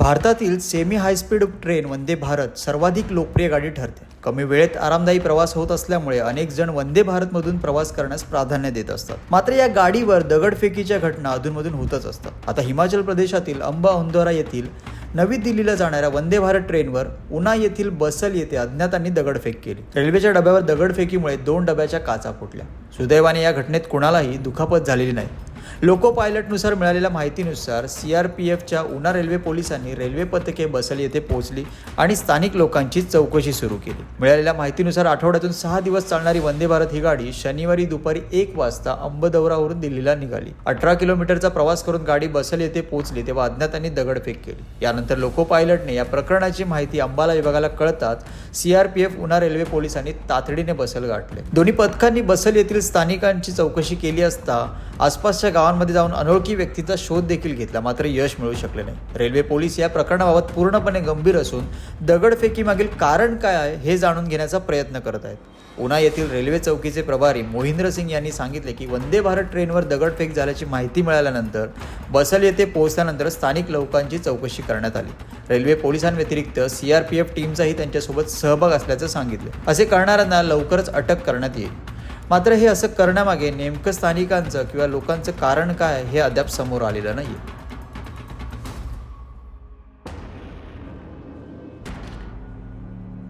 भारतातील semi high speed train Vande Bharat सर्वाधिक लोकप्रिय गाडी ठरते. कमी वेळेत आरामदायी प्रवास होत असल्यामुळे अनेक जण वंदे भारतमधून प्रवास करण्यास प्राधान्य देत असतात. मात्र या गाडीवर दगडफेकीच्या घटना अधूनमधून होतच असतात. आता हिमाचल प्रदेशातील अंबा अंदोरा येथील नवी दिल्लीला जाणाऱ्या वंदे भारत ट्रेनवर उना येथील बसल येथे अज्ञातांनी दगडफेक केली. रेल्वेच्या डब्यावर दगडफेकीमुळे दोन डब्याच्या काचा फुटल्या. सुदैवाने या घटनेत कुणालाही दुखापत झालेली नाही. लोको पायलटनुसार मिळालेल्या माहितीनुसार सी आर पी एफच्या उना रेल्वे पोलिसांनी रेल्वे पथके बसल येथे पोहोचली आणि स्थानिक लोकांची चौकशी सुरू केली. मिळालेल्या माहितीनुसार आठवड्यातून सहा दिवस चालणारी वंदे भारत ही गाडी शनिवारी दुपारी एक वाजता अंबदौरावरून दिल्लीला निघाली. अठरा किलोमीटरचा प्रवास करून गाडी बसल येथे पोहोचली तेव्हा अज्ञातांनी दगडफेक केली. यानंतर लोको पायलटने या प्रकरणाची माहिती अंबाला विभागाला कळताच C R P F Una railway पोलिसांनी तातडीने बसल गाठले. दोन्ही पथकांनी बसल येथील स्थानिकांची चौकशी केली असता आसपासच्या गावांमध्ये जाऊन अनोळखी व्यक्तीचा शोध देखील घेतला. मात्र यश मिळू शकले नाही. रेल्वे पोलीस या प्रकरणाबाबत पूर्णपणे गंभीर असून दगडफेकीमागील कारण काय आहे हे जाणून घेण्याचा प्रयत्न करत आहेत. उना येथील रेल्वे चौकीचे प्रभारी मोहिंद्र सिंग यांनी सांगितले की वंदे भारत ट्रेनवर दगडफेक झाल्याची माहिती मिळाल्यानंतर बसल येथे पोहोचल्यानंतर स्थानिक लोकांची चौकशी करण्यात आली. रेल्वे पोलिसांव्यतिरिक्त सी आर पी एफ टीमचाही त्यांच्यासोबत सहभाग असल्याचं सांगितले. असे करणाऱ्यांना लवकरच अटक करण्यात येईल. मात्र हे असं करण्यामागे नेमकं स्थानिकांचं किंवा लोकांचं कारण काय हे अद्याप समोर आलेलं नाही